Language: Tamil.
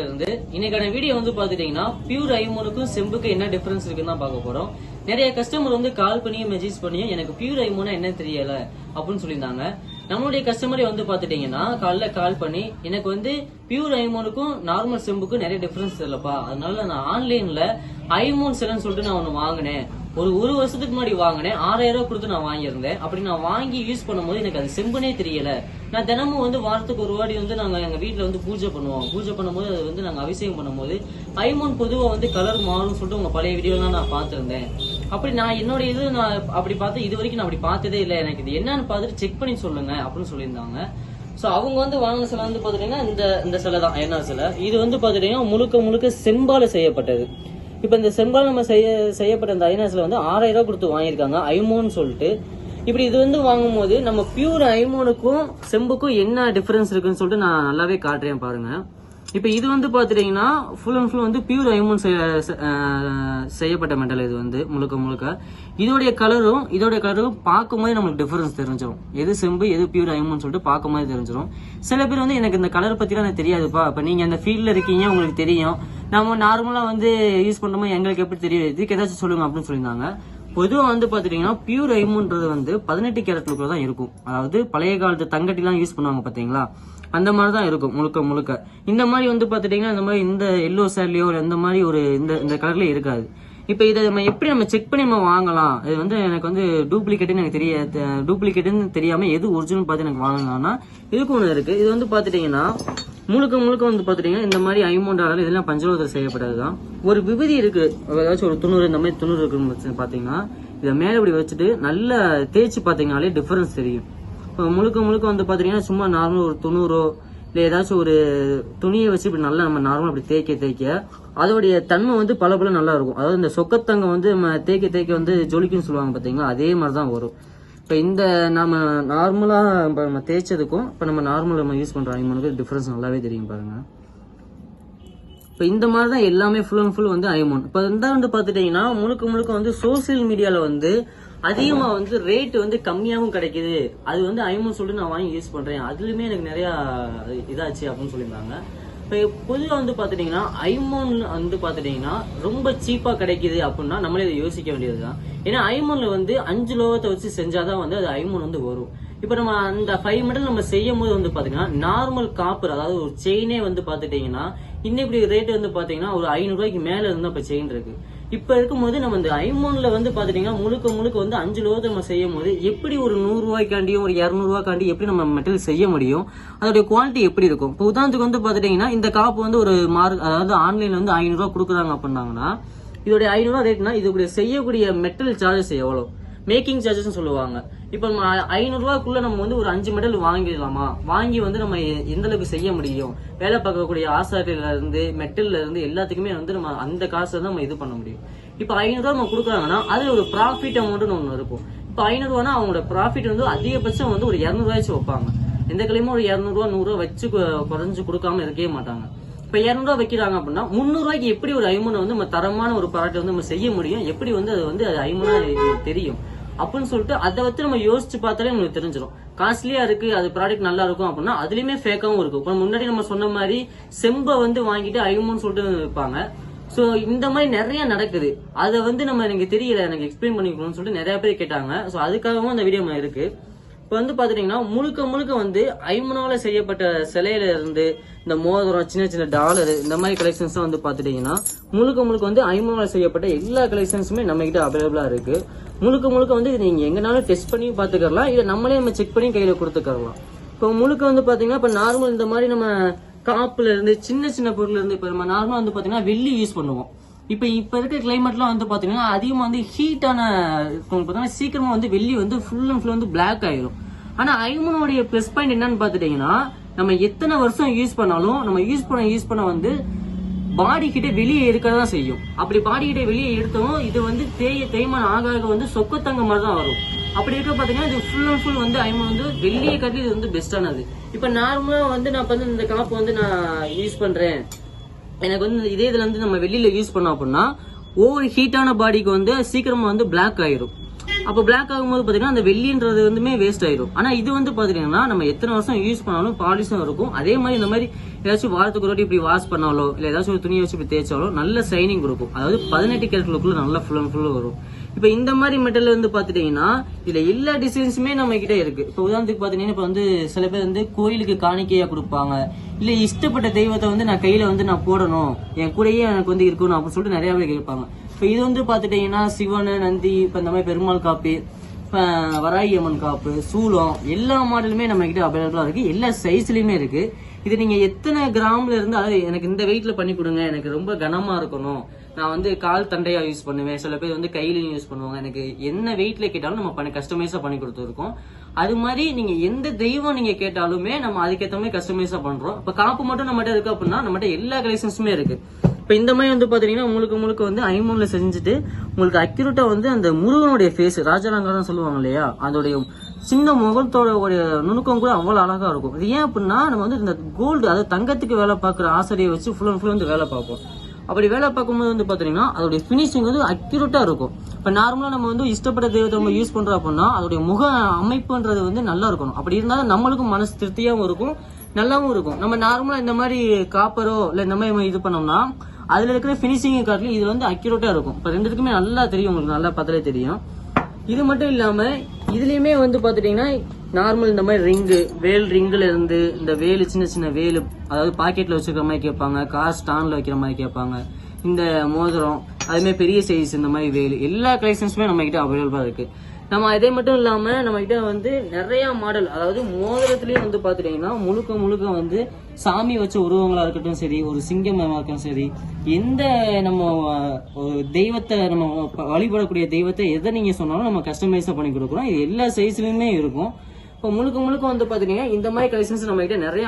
சேனல்ல இருந்து இன்னைக்கான வீடியோ வந்து பாத்துட்டீங்கன்னா பியூர் ஐமோனுக்கும் செம்புக்கு என்ன டிஃபரன்ஸ் இருக்குன்னு தான் பார்க்க போறோம். நிறைய கஸ்டமர் வந்து கால் பண்ணியும் மெசேஜ் பண்ணியும் எனக்கு பியூர் ஐமோனா என்ன தெரியல அப்படின்னு சொல்லியிருந்தாங்க. நம்மளுடைய கஸ்டமரை வந்து பாத்துட்டீங்கன்னா காலைல கால் பண்ணி எனக்கு வந்து பியூர் ஐமோனுக்கும் நார்மல் செம்புக்கும் நிறைய டிஃபரன்ஸ் இல்லப்பா. அதனால நான் ஆன்லைன்ல ஐமோன் செல்லுன்னு சொல்லிட்டு நான் ஒன்று வாங்கினேன். ஒரு ஒரு வருஷத்துக்கு முன்னாடி வாங்கினேன். ஆறாயிரம் ரூபாய் கொடுத்து நான் வாங்கியிருந்தேன். அப்படி நான் வாங்கி யூஸ் பண்ணும்போது எனக்கு அது செம்புனே தெரியல. நான் தினமும் வந்து வாரத்துக்கு ஒரு வாடி வந்து நாங்கள் எங்கள் வீட்டில் வந்து பூஜை பண்ணுவோம். பூஜை பண்ணும்போது அது வந்து நாங்கள் அபிஷேகம் பண்ணும்போது ஐமோன் பொதுவாக வந்து கலர் மாறும்னு சொல்லிட்டு உங்கள் பழைய வீடியோலாம் நான் பார்த்துருந்தேன். அப்படி நான் என்னோட இது நான் அப்படி பார்த்து இது வரைக்கும் நான் அப்படி பார்த்ததே இல்லை. எனக்கு இது என்னன்னு பார்த்துட்டு செக் பண்ணி சொல்லுங்க அப்படின்னு சொல்லியிருந்தாங்க. ஸோ அவங்க வந்து வாங்கின சிலை வந்து பார்த்துட்டீங்கன்னா இந்த இந்த சிலை தான் என்ன சிலை. இது வந்து பார்த்துட்டீங்கன்னா முழுக்க முழுக்க செம்பால செய்யப்பட்டது. இப்போ இந்த செம்பால் நம்ம செய்ய செய்யப்பட்ட இந்த ஐநா சிலை வந்து ஆறாயிரம் கொடுத்து வாங்கியிருக்காங்க ஐமோன்னு சொல்லிட்டு. இப்படி இது வந்து வாங்கும்போது நம்ம பியூர் ஐமோனுக்கும் செம்புக்கும் என்ன டிஃப்ரென்ஸ் இருக்குன்னு சொல்லிட்டு நான் நல்லாவே காட்டுறேன் பாருங்கள் இப்போ இது வந்து பார்த்துட்டிங்கன்னா ஃபுல் அண்ட் ஃபுல் வந்து பியூர் ஐமோன் செய்யப்பட்ட மெட்டல் இது வந்து முழுக்க முழுக்க. இதோடைய கலரும் இதோடைய கலரும் பார்க்கும்போது நம்மளுக்கு டிஃபரன்ஸ் தெரிஞ்சிடும் எது செம்பு எது பியூர் ஐமோன் சொல்லிட்டு பார்க்கும்போது தெரிஞ்சிடும் சில பேர் வந்து எனக்கு இந்த கலர் பற்றிலாம் எனக்கு தெரியாதுப்பா. இப்போ நீங்கள் அந்த ஃபீல்டில் இருக்கீங்க உங்களுக்கு தெரியும். நம்ம நார்மலாக வந்து யூஸ் பண்ணும்போது எங்களுக்கு எப்படி தெரியும்? இதுக்கு ஏதாச்சும் சொல்லுங்க அப்படின்னு சொல்லியிருந்தாங்க. பொதுவாக வந்து பார்த்துட்டிங்கன்னா பியூர் ஐமோன்றது வந்து பதினெட்டு கேரட்டுக்குள்ளே தான் இருக்கும். அதாவது பழைய காலத்து தங்கட்டிலாம் யூஸ் பண்ணுவாங்க பார்த்தீங்களா அந்த மாதிரி தான் இருக்கும் முழுக்க முழுக்க. இந்த மாதிரி வந்து பார்த்துட்டிங்கன்னா இந்த மாதிரி இந்த எல்லோ சேர்லயோ இந்த மாதிரி ஒரு இந்த இந்த கலர்ல இருக்காது. இப்போ இதை நம்ம எப்படி நம்ம செக் பண்ணி நம்ம வாங்கலாம்? இது வந்து எனக்கு வந்து டூப்ளிகேட்டுன்னு எனக்கு தெரிய டூப்ளிகேட்டுன்னு தெரியாமல் எது ஒரிஜினல் பார்த்து எனக்கு வாங்கலாம்னா இதுக்கு ஒன்று இருக்குது இது வந்து பார்த்துட்டிங்கன்னா முழுக்க முழுக்க வந்து பார்த்துட்டிங்கன்னா இந்த மாதிரி ஐமௌண்ட் ஆடல் இதெல்லாம் செய்யப்பட்டது தான் ஒரு விபதி இருக்குது ஏதாச்சும் ஒரு துணூறு இந்த மாதிரி துணூறு இருக்குன்னு வச்சு இதை மேலே இப்படி வச்சுட்டு நல்லா தேய்ச்சி பார்த்தீங்கனாலே டிஃப்ரென்ஸ் தெரியும். முழுக்க முழுக்க வந்து பார்த்தீங்கன்னா சும்மா நார்மல் ஒரு துணூரோ இல்லை ஏதாச்சும் ஒரு துணியை வச்சு இப்படி நல்லா நம்ம நார்மலாக அப்படி தேய்க்க தேய்க்க அதோடைய தன்மை வந்து பல பல நல்லா இருக்கும். அதாவது இந்த சொக்கத்தங்க வந்து நம்ம தேய்க்க தேய்க்க வந்து ஜொலிக்குன்னு சொல்லுவாங்க பார்த்தீங்களா அதே மாதிரி தான் வரும். இப்போ இந்த நம்ம நார்மலாக இப்போ நம்ம தேய்ச்சதுக்கும் இப்போ நம்ம நார்மல் நம்ம யூஸ் பண்ணுற ஐமோனுக்கு டிஃப்ரென்ஸ் நல்லாவே தெரியும் பாருங்க. இப்போ இந்த மாதிரி தான் எல்லாமே ஃபுல் அண்ட் ஃபுல் வந்து ஐமோன் இப்போ இந்த வந்து பார்த்துட்டீங்கன்னா முழுக்க முழுக்க வந்து சோசியல் மீடியாவில் வந்து அதிகமாக வந்து ரேட் வந்து கம்மியாகவும் கிடைக்குது. அது வந்து ஐமோன் சொல்லிட்டு நான் வாங்கி யூஸ் பண்ணுறேன் அதுலயுமே எனக்கு நிறையா இதாச்சு அப்படின்னு சொல்லியிருந்தாங்க. இப்போ பொதுவாக வந்து பார்த்துட்டிங்கன்னா ஐமோன் வந்து பார்த்துட்டிங்கன்னா ரொம்ப சீப்பாக கிடைக்குது அப்படின்னா நம்மளே இதை யோசிக்க வேண்டியது தான் ஏன்னா ஐமோனில் வந்து அஞ்சு லோகத்தை வச்சு செஞ்சாதான் வந்து அது ஐமோன் வந்து வரும். இப்போ நம்ம அந்த ஃபைவ் மெடல் நம்ம செய்யும் போது வந்து பார்த்தீங்கன்னா நார்மல் காப்பர் அதாவது ஒரு செயினே வந்து பார்த்துட்டிங்கன்னா இன்னும் இப்படி ரேட் வந்து பார்த்தீங்கன்னா ஒரு ஐநூறுரூவாய்க்கு மேலே இருந்தால் இப்போ செயின் இருக்குது இப்ப இருக்கும்போது நம்ம இந்த ஐமோன்ல வந்து பாத்துட்டீங்கன்னா முழுக்க முழுக்க வந்து அஞ்சு லோகத்தை நம்ம செய்யும் போது எப்படி ஒரு நூறு ரூபாய்க்காண்டியும் ஒரு இரநூறுவாக்காண்டி எப்படி நம்ம மெட்டல் செய்ய முடியும்? அதோடைய குவாலிட்டி எப்படி இருக்கும்? இப்போ உதாரணத்துக்கு வந்து பாத்துட்டீங்கன்னா இந்த காப்பு வந்து ஒரு மார்க் அதாவது ஆன்லைன்ல வந்து ஐநூறுரூவா கொடுக்குறாங்க அப்படின்னாங்கன்னா இதோடைய ஐநூறுரூவா ரேட்னா இதோடைய செய்யக்கூடிய மெட்டல் சார்ஜஸ் எவ்வளோ மேக்கிங் சார்ஜஸ் சொல்லுவாங்க. இப்போ நம்ம ஐநூறு நம்ம வந்து ஒரு அஞ்சு மெடல் வாங்கிடலாமா? வாங்கி வந்து நம்ம எ- எந்த அளவுக்கு செய்ய முடியும்? வேலை பார்க்கக்கூடிய ஆசாரியில இருந்து மெட்டல்ல இருந்து எல்லாத்துக்குமே வந்து நம்ம அந்த காசை தான் நம்ம இது பண்ண முடியும். இப்போ ஐநூறுரூவா நம்ம கொடுக்குறாங்கன்னா அதுல ஒரு ப்ராஃபிட் அமௌண்ட்னு ஒன்று இருக்கும். இப்போ ஐநூறுரூவானா அவங்களோட ப்ராஃபிட் வந்து அதிகபட்சம் வந்து ஒரு இரநூறுவாய்ச்சு வைப்பாங்க. எந்த கிளையுமே ஒரு இரநூறுவா நூறுரூவா வச்சு குறைஞ்சு கொடுக்காம இருக்கவே மாட்டாங்க. இப்போ இரநூறுவா வைக்கிறாங்க அப்படின்னா முந்நூறுரூவாய்க்கு எப்படி ஒரு ஐமோனை வந்து நம்ம தரமான ஒரு ப்ராடக்ட் வந்து நம்ம செய்ய முடியும்? எப்படி வந்து அது வந்து அது ஐமோனா தெரியும்? அப்படின்னு சொல்லிட்டு அதை வச்சு நம்ம யோசிச்சு பார்த்தாலே நம்மளுக்கு தெரிஞ்சிடும் காஸ்ட்லியா இருக்கு அது ப்ராடக்ட் நல்லா இருக்கும் அப்படின்னா அதுலயுமே ஃபேக்காவும் இருக்கும். இப்போ முன்னாடி நம்ம சொன்ன மாதிரி செம்பை வந்து வாங்கிட்டு ஐமோன்னு சொல்லிட்டு விற்பாங்க. சோ இந்த மாதிரி நிறைய நடக்குது. அதை வந்து நம்ம எனக்கு தெரியல எனக்கு எக்ஸ்பிளைன் பண்ணிக்கணும்னு சொல்லிட்டு நிறைய பேர் கேட்டாங்க. சோ அதுக்காகவும் அந்த வீடியோ இருக்கு. இப்போ வந்து பார்த்துட்டிங்கன்னா முழுக்க முழுக்க வந்து ஐமனால செய்யப்பட்ட சிலையில இருந்து இந்த மோதிரம் சின்ன சின்ன டாலர் இந்த மாதிரி கலெக்ஷன்ஸ் வந்து பாத்துட்டீங்கன்னா முழுக்க முழுக்க வந்து ஐமனால செய்யப்பட்ட எல்லா கலெக்ஷன்ஸுமே நம்ம கிட்ட அவைலபிளா இருக்கு. முழுக்க முழுக்க வந்து இது நீங்க எங்கனாலும் டெஸ்ட் பண்ணி பாத்துக்கலாம் இதை நம்மளே நம்ம செக் பண்ணி கையில கொடுத்துக்கலாம். இப்போ முழுக்க வந்து பாத்தீங்கன்னா இப்போ நார்மல் இந்த மாதிரி நம்ம காப்புல இருந்து சின்ன சின்ன பொருள் இருந்து இப்போ நம்ம நார்மலா வந்து பாத்தீங்கன்னா வெள்ளி யூஸ் பண்ணுவோம். இப்போ இப்போ இருக்க கிளைமேட்லாம் வந்து பார்த்தீங்கன்னா அதிகமாக வந்து ஹீட்டான பார்த்தீங்கன்னா சீக்கிரமாக வந்து வெள்ளி வந்து ஃபுல் அண்ட் ஃபுல் வந்து பிளாக் ஆயிரும். ஆனால் ஐமனோடைய ப்ளஸ் பாயிண்ட் என்னன்னு பார்த்துட்டீங்கன்னா நம்ம எத்தனை வருஷம் யூஸ் பண்ணாலும் நம்ம யூஸ் பண்ண யூஸ் பண்ண வந்து பாடி கிட்ட வெளியே தான் செய்யும். அப்படி பாடி கிட்ட வெளியே எடுத்தோம் இது வந்து தேய தேய்மானம் ஆக ஆக வந்து சொக்கத்தங்க மாதிரி தான் வரும். அப்படி இருக்க பாத்தீங்கன்னா இது ஃபுல் அண்ட் ஃபுல் வந்து ஐமன் வந்து வெளியே காட்டி இது வந்து பெஸ்டானது இப்ப நார்மலா வந்து நான் வந்து இந்த காப்பு வந்து நான் யூஸ் பண்றேன். எனக்கு வந்து இதே இதில் வந்து நம்ம வெளியில் யூஸ் பண்ணோம் அப்படின்னா ஓவர் ஹீட்டான பாடிக்கு வந்து சீக்கிரமாக வந்து பிளாக் ஆயிரும். அப்போ பிளாக் ஆகும்போது பார்த்தீங்கன்னா அந்த வெள்ளின்றது வந்துமே வேஸ்ட் ஆயிரும். ஆனால் இது வந்து பார்த்தீங்கன்னா நம்ம எத்தனை வருஷம் யூஸ் பண்ணாலும் பாலிஷும் இருக்கும். அதே மாதிரி இந்த மாதிரி ஏதாச்சும் வாரத்துக்கு ஒரு இப்படி வாஷ் பண்ணாலோ இல்லை ஏதாச்சும் ஒரு துணியை வச்சு இப்படி தேய்ச்சாலோ நல்ல ஷைனிங் கொடுக்கும் அதாவது பதினெட்டு கேரட்களுக்குள்ள நல்லா ஃபுல் அண்ட் ஃபுல் வரும். இப்போ இந்த மாதிரி மெட்டல் வந்து பாத்துட்டீங்கன்னா இதுல எல்லா டிசைன்ஸுமே நம்ம கிட்ட இருக்கு. இப்போ உதாரணத்துக்கு பாத்தீங்கன்னா இப்போ வந்து சில பேர் வந்து கோயிலுக்கு காணிக்கையா கொடுப்பாங்க. இல்ல இஷ்டப்பட்ட தெய்வத்தை வந்து நான் கையில வந்து நான் போடணும். என் கூடயே எனக்கு வந்து இருக்கணும் அப்படின்னு சொல்லிட்டு நிறைய பேர் கேட்பாங்க. இப்போ இது வந்து பாத்துட்டீங்கன்னா சிவன் நந்தி இப்போ இந்த மாதிரி பெருமாள் காப்பி வராயி வராகி அம்மன் காப்பு சூலம் எல்லா மாடலுமே நம்ம கிட்ட அவைலபிளா இருக்கு. எல்லா சைஸ்லயுமே இருக்கு. இது நீங்க எத்தனை கிராம்ல இருந்து அதாவது எனக்கு இந்த வெயிட்ல பண்ணி கொடுங்க. எனக்கு ரொம்ப கனமா இருக்கணும். நான் வந்து கால் தண்டையா யூஸ் பண்ணுவேன். சில பேர் வந்து கையிலையும் யூஸ் பண்ணுவாங்க. எனக்கு என்ன வெயிட்ல கேட்டாலும் நம்ம பண்ணி கஸ்டமைஸா பண்ணி கொடுத்துருக்கோம். அது மாதிரி நீங்க எந்த தெய்வம் நீங்க கேட்டாலுமே நம்ம அதுக்கேற்ற மாதிரி கஸ்டமைஸா பண்றோம். இப்ப காப்பு மட்டும் நம்மகிட்ட இருக்கு அப்படின்னா நம்மகிட்ட எல்லா கலெக்ஷன்ஸுமே இருக்கு. இப்ப இந்த மாதிரி வந்து பாத்தீங்கன்னா முழுக்க முழுக்க வந்து ஐமூன்ல செஞ்சுட்டு உங்களுக்கு அக்யூரேட்டா வந்து அந்த முருகனுடைய ஃபேஸ் ராஜாலங்காரம் சொல்லுவாங்க இல்லையா? அதோடைய சின்ன முகத்தோட உடைய நுணுக்கம் கூட அவ்வளவு அழகா இருக்கும். இது ஏன் அப்படின்னா நம்ம வந்து இந்த கோல்டு அதாவது தங்கத்துக்கு வேலை பார்க்குற ஆசிரியை வச்சு ஃபுல் அண்ட் ஃபுல் வந்து வேலை பார்ப்போம். அப்படி வேலை பார்க்கும்போது வந்து பார்த்தீங்கன்னா அதோடைய ஃபினிஷிங் வந்து அக்யூரேட்டாக இருக்கும். இப்போ நார்மலாக நம்ம வந்து இஷ்டப்பட்ட தெய்வத்தை நம்ம யூஸ் பண்ணுறோம் அப்படின்னா அதோடைய முக அமைப்புன்றது வந்து நல்லா இருக்கணும். அப்படி இருந்தாலும் நம்மளுக்கும் மனசு திருப்தியாகவும் இருக்கும் நல்லாவும் இருக்கும். நம்ம நார்மலாக இந்த மாதிரி காப்பரோ இல்லை இந்த மாதிரி இது பண்ணோம்னா அதில் இருக்கிற ஃபினிஷிங்கை காட்டிலும் இது வந்து அக்யூரேட்டாக இருக்கும். இப்போ ரெண்டுத்துக்குமே நல்லா தெரியும் உங்களுக்கு நல்லா பார்த்தாலே தெரியும். இது மட்டும் இல்லாம இதுலயுமே வந்து பாத்துட்டீங்கன்னா நார்மல் இந்த மாதிரி ரிங்கு வேல் ரிங்குல இருந்து இந்த வேலு சின்ன சின்ன வேலு அதாவது பாக்கெட்ல வச்சுக்கிற மாதிரி கேட்பாங்க கார் ஸ்டாண்ட்ல வைக்கிற மாதிரி கேட்பாங்க இந்த மோதிரம் அதுமாதிரி பெரிய சைஸ் இந்த மாதிரி வேலு எல்லா கலெக்ஷன்ஸுமே நம்ம கிட்ட அவைலபிளா இருக்கு. நம்ம அதே மட்டும் இல்லாம நம்ம கிட்ட வந்து நிறைய மாடல் அதாவது மோதிரத்திலயும் வந்து பாத்துட்டீங்கன்னா முழுக்க முழுக்க வந்து சாமி வச்ச உருவங்களா இருக்கட்டும் சரி ஒரு சிங்கமா இருக்கட்டும் சரி எந்த நம்ம ஒரு தெய்வத்தை நம்ம வழிபடக்கூடிய தெய்வத்தை எதை நீங்க சொன்னாலும் நம்ம கஸ்டமைஸாக பண்ணி கொடுக்குறோம் இது எல்லா சைஸ்லயுமே இருக்கும். இப்போ முழுக்க முழுக்க வந்து பாத்தீங்கன்னா இந்த மாதிரி கலெக்ஷன்ஸ் நம்ம கிட்ட நிறைய